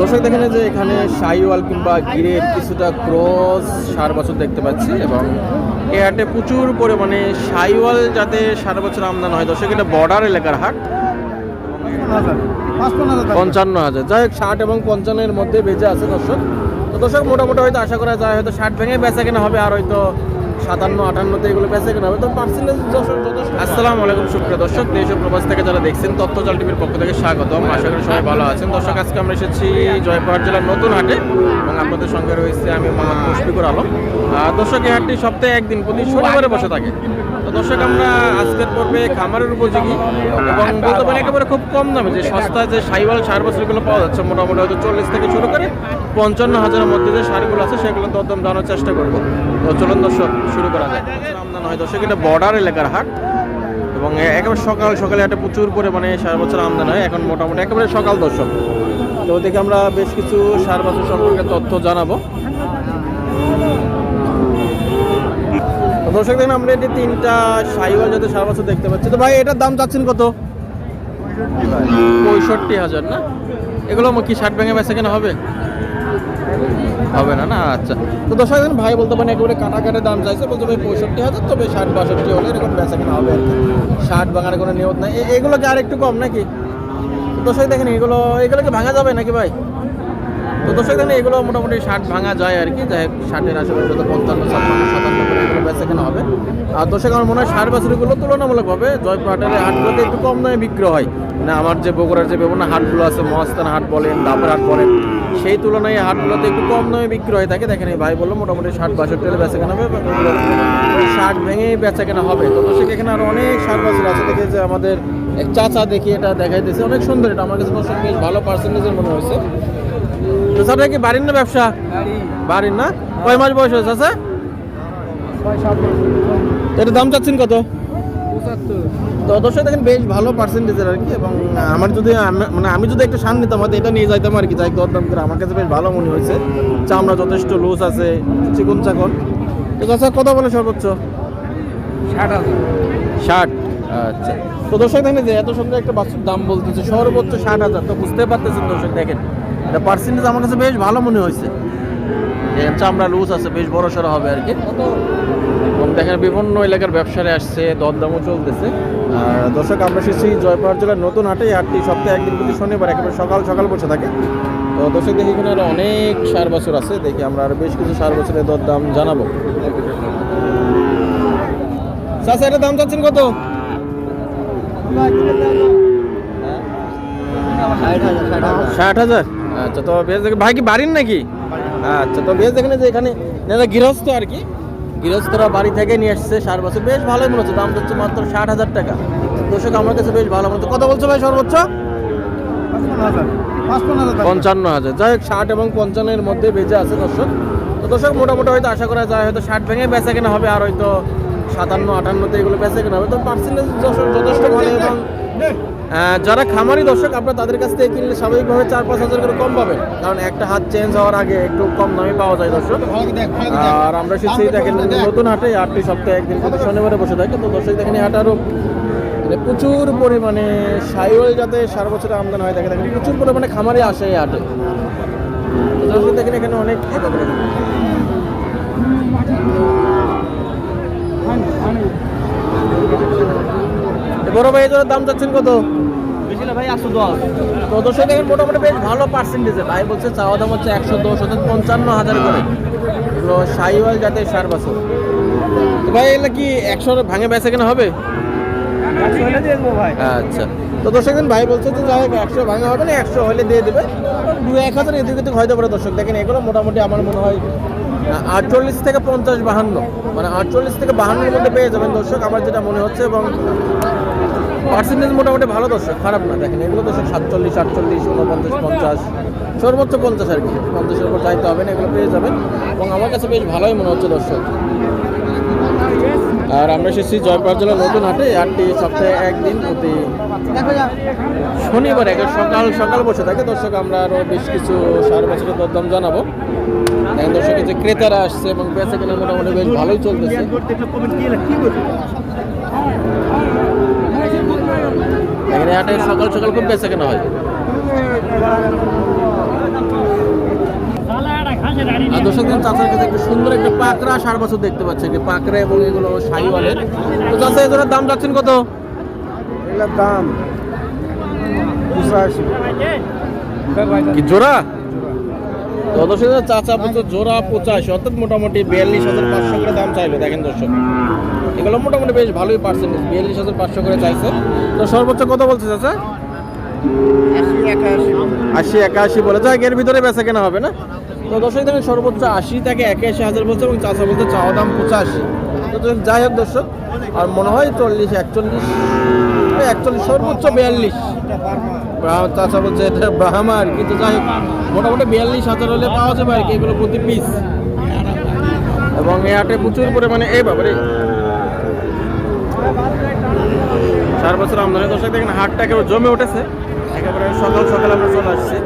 দর্শক দেখেন যে এখানে সাইওয়াল কিংবা গিরের কিছুটা ক্রস সার বছর দেখতে পাচ্ছি এবং এ হাটে প্রচুর পরিমাণে সাইওয়াল যাতে সারা বছর আমদানি হয়। দর্শক, এটা বর্ডার এলাকার হাট। পঞ্চান্ন হাজার। যাই হোক, ষাট এবং পঞ্চান্নের মধ্যে বেঁচে আছে দর্শক। তো দর্শক, মোটামুটি হয়তো আশা করা যায় হয়তো ষাট ভেঙে বেচা কেনা হবে আর হয়তো সাতান্ন, আটান্নতে এগুলো বেচা কেনা হবে। তো পার্সেন্টেজ যথেষ্ট আসসালামু আলাইকুম সুপ্রিয় দর্শক, দেশ ও প্রবাস থেকে যারা দেখছেন, তথ্যজাল টিভির পক্ষ থেকে স্বাগতম। আশা করি সবাই ভালো আছেন। দর্শক, আজকে আমরা এসেছি জয়পুরহাট জেলার নতুন হাটে এবং আপনাদের সঙ্গে রয়েছে আমি মোহাম্মদ মুশফিকুর আলম। দর্শক হাটটি সপ্তাহে একদিন প্রতি শনিবারে বসে থাকে। তো দর্শক, আমরা আজকের পর্বে খামারের উপযোগী এবং বলতে পারি একেবারে খুব কম দামে যে সস্তা যে সাইওয়াল সার বছরগুলো পাওয়া যাচ্ছে, মোটামুটি হয়তো চল্লিশ থেকে শুরু করে পঞ্চান্ন হাজারের মধ্যে যে সারগুলো আছে, সেগুলো দরদাম জানার চেষ্টা করব। তো চলুন দর্শক, শুরু করা যায় আমদানি হয় দর্শক, এটা বর্ডার এলাকার হাট। এবং একেবারে সকাল, সকালে একটা প্রচুর পরিমাণে সার বছর আমদানি হয়। এখন মোটামুটি একেবারে সকাল দর্শক। তো ওদিকে আমরা বেশ কিছু সার বছর সম্পর্কে তথ্য জানাব। দর্শক দেখেন, আমরা এটি তিনটা সাইওয়াল যাতে সারা বছর দেখতে পাচ্ছি। তো ভাই, এটার দাম চাচ্ছেন কত? পঁয়ষট্টি হাজার, না? এগুলো কি ষাট ভেঙে বেচা কেনা হবে? হবে না না? আচ্ছা। তো দর্শক দেখেন, ভাই বলতে পারেন একেবারে কাটা কাটা দাম চাইছে বলতে ভাই পঁয়ষট্টি হাজার তবে ষাট, বাষট্টি হলে এরকম বেচা কেনা হবে ষাট ভাঙার কোনো নিয়ত নাই। এগুলো কি আর একটু কম নাকি? দর্শক দেখেন, এগুলো এগুলো কি ভাঙা যাবে নাকি ভাই? তো দর্শক দেখেন, এগুলো মোটামুটি ষাট ভাঙা যায় আর কি। যাই হোক, ষাটের আশেপাশে পঞ্চান্ন, ছাপ্পান্ন, সাতান্ন করে। বেচা কেনা হবে। আর দর্শক, আমার মনে হয় ষাট বছরগুলো তুলনামূলকভাবে জয়পুরহাটের হাটগুলোতে একটু কম দামে বিক্রি হয়। মানে আমার যে বগুড়ার যে বিভিন্ন হাটগুলো আছে, মহাস্থান হাট বলেন, দাপর হাট বলেন, সেই তুলনায় হাটগুলোতে একটু কম দামে বিক্রি হয়ে থাকে। দেখেন এই ভাই বলল, মোটামুটি ষাট বাষট্টি হলে বেচা কেনা হবে ষাট ভেঙে বেচা কেনা হবে। তো দর্শক, এখানে আরও অনেক ষাট বছর আছে। দেখে যে আমাদের এক চাচা দেখি, এটা দেখাইতেছে অনেক সুন্দর এটা। আমার কাছে দর্শক বেশ ভালো পার্সেন্টেজের মনে হয়েছে। তো স্যার কি বাড়ির না ব্যবসা? বাড়ির। না? কয় মাস বয়স হয়েছে স্যার এটার দাম চাচ্ছেন কত? তো দর্শক দেখেন বেশ ভালো পার্সেন্টেজের আর কি এবং আমার যদি মানে আমি যদি একটা সান নিতাম হয়তো এটা নিয়ে যাইতাম আর কি যাই দরদাম করে আমার কাছে বেশ ভালো মনে হয়েছে। চামড়া যথেষ্ট লুজ আছে চিকন চাকন তো চাচা কত বলে সর্বোচ্চ? ষাট ষাট আচ্ছা। তো দর্শক দেখেন যে এত সুন্দর একটা বাছুর দাম বলতেছে সর্বোচ্চ ষাট হাজার। তো বুঝতে পারতেছেন দর্শক দেখেন। এটা পার্সেন্টেজ আমার কাছে বেশ ভালো মনে হয়েছে। চামড়া লুজ আছে, বেশ বড় সড়ো হবে আর কি। দেখেন বিভিন্ন এলাকার ব্যবসারে আসছে, দরদামও চলতেছে। আর দর্শক, আমরা এসেছি জয়পুরহাট জেলার নতুন হাটে। হাটটি সপ্তাহে একদিন প্রতি শনিবার একেবারে সকাল সকাল বসে থাকে। তো দর্শক, দেখি এখানে অনেক সার বছর আছে। দেখি আমরা আরও বেশ কিছু সার বছরের দরদাম জানাব। এটার দাম চাচ্ছেন কত? ষাট হাজার। আচ্ছা তো ভাই কি বাড়ির নাকি? আচ্ছা তো বেশ দেখেন যে এখানে দাদা গৃহস্থ আর কি। গৃহস্থরা বাড়ি থেকে নিয়ে আসছে সার বছর। বেশ ভালোই মনে হচ্ছে, দাম হচ্ছে মাত্র ষাট হাজার টাকা। দর্শক, আমার কাছে বেশ ভালো মনে হচ্ছে। কত বলছো ভাই সর্বোচ্চ? পঞ্চান্ন হাজার। যাই হোক, ষাট এবং পঞ্চান্নের মধ্যে বেঁচে আছে দর্শক। তো দর্শক, মোটামুটি হয়তো আশা করা যায় হয়তো ষাট ভেঙে বেচা কেনা হবে আর হয়তো সাতান্ন আটান্নতে এগুলো বেচা কেনা হবে। তো পার্সেন্টেজ যথেষ্ট ভালো এবং যারা খামারি দর্শক আপনারা তাদের কাছ থেকে কিনলে স্বাভাবিকভাবে চার পাঁচ হাজার করে কম পাবেন। কারণ একটা হাত চেঞ্জ হওয়ার আগে একটু কম দামে পাওয়া যায় দর্শক। আর আমরা এসেছি দেখেন নতুন হাটে আটটি সপ্তাহে একদিন প্রতি শনিবারে বসে থাকে। তো দর্শক দেখেন হাট আরও মানে প্রচুর পরিমাণে সাইওয়াল যাতে সারা বছরে আমদানি হয় দেখে দেখেন প্রচুর পরিমাণে খামারে আসে এই হাটে। দর্শক দেখেন এখানে অনেক এ বড় ভাই এটার দাম চাচ্ছেন কত? ভাই একশো দশ। তো দর্শক দেখেন মোটামুটি বেশ ভালো পার্সেন্টেজে ভাই বলছে চাওয়া দাম হচ্ছে একশো দশ অর্থাৎ পঞ্চান্ন হাজার করে। এগুলো সাইওয়াল যাতে সার বছর। তো ভাই এগুলো কি একশো ভাঙে বেচা কেনা হবে? আচ্ছা। তো দর্শক ভাই বলছে যে যাই হোক একশো ভাঙা হবে না একশো হলে দিয়ে দেবে। দু এক হাজার এদিক এদিক হয়তো পারে দর্শক। দেখেন এগুলো মোটামুটি আমার মনে হয় আটচল্লিশ থেকে পঞ্চাশ বাহান্ন। মানে আটচল্লিশ থেকে বাহান্নের মধ্যে পেয়ে যাবেন দর্শক আমার যেটা মনে হচ্ছে এবং পার্সেন্টেজ মোটামুটি ভালো দর্শক খারাপ না, দেখেন, এগুলো দর্শক সাতচল্লিশ, আটচল্লিশ উনপঞ্চাশ পঞ্চাশ, সর্বোচ্চ পঞ্চাশ আর কি পঞ্চাশের উপর চাইতে হবে না, এগুলো পেয়ে যাবেন। এবং আমার কাছে বেশ ভালোই মনে হচ্ছে দর্শক। আর আমরা এসেছি জয়পুর জেলার নতুন হাটে আটটি সপ্তাহে একদিন প্রতি শনিবার, একে সকাল সকাল বসে থাকে। দর্শক, আমরা আরও বেশ কিছু সার বছরের দরদাম জানাব। দেখেন দর্শক যে ক্রেতারা আসছে এবং বেচা কেনা মোটামুটি বেশ ভালোই চলতেছে। ঘাটে সকাল সকাল খুব বেঁচে কেনা হয়। কাছে সুন্দর সার বছর দেখতে এবং এগুলো এগুলোর দাম কত? দাম জোড়া? দর্শক চাচা পুজো জোড়া পঁচাশি, অর্থাৎ মোটামুটি বিয়াল্লিশ হাজার পাঁচশো করে দাম চাইলো, দেখেন দর্শক। এগুলো মোটামুটি বেশ ভালোই পার্সেন্টেজ বিয়াল্লিশ হাজার পাঁচশো করে চাইছে। তো সর্বোচ্চ কত বলছে চাচা? আশি একাশি বলে। যাক, এর ভিতরে বেচা কেনা হবে না? তো দর্শক দেখেন, সর্বোচ্চ আশি থেকে একাশি হাজার বলছে এবং চাচা বলতে চাওয়া দাম পঁচাশি। তো যাই হোক দর্শক, আর মনে হয় চল্লিশ, একচল্লিশ একচল্লিশ, সর্বোচ্চ বিয়াল্লিশ। চাচা বলছে এটা ব্রাহ্মার কিন্তু যাই হোক, মোটামুটি বিয়াল্লিশ হাজার হলে পাওয়া যাবে আর কি, এগুলো প্রতি পিস এবং এই হাটে প্রচুর পরিমাণে, এই চার বছর আমদানি, দর্শক দেখেন, হাটটা একেবারে জমে উঠেছে। একেবারে সকাল সকাল আমরা চলে আসছি।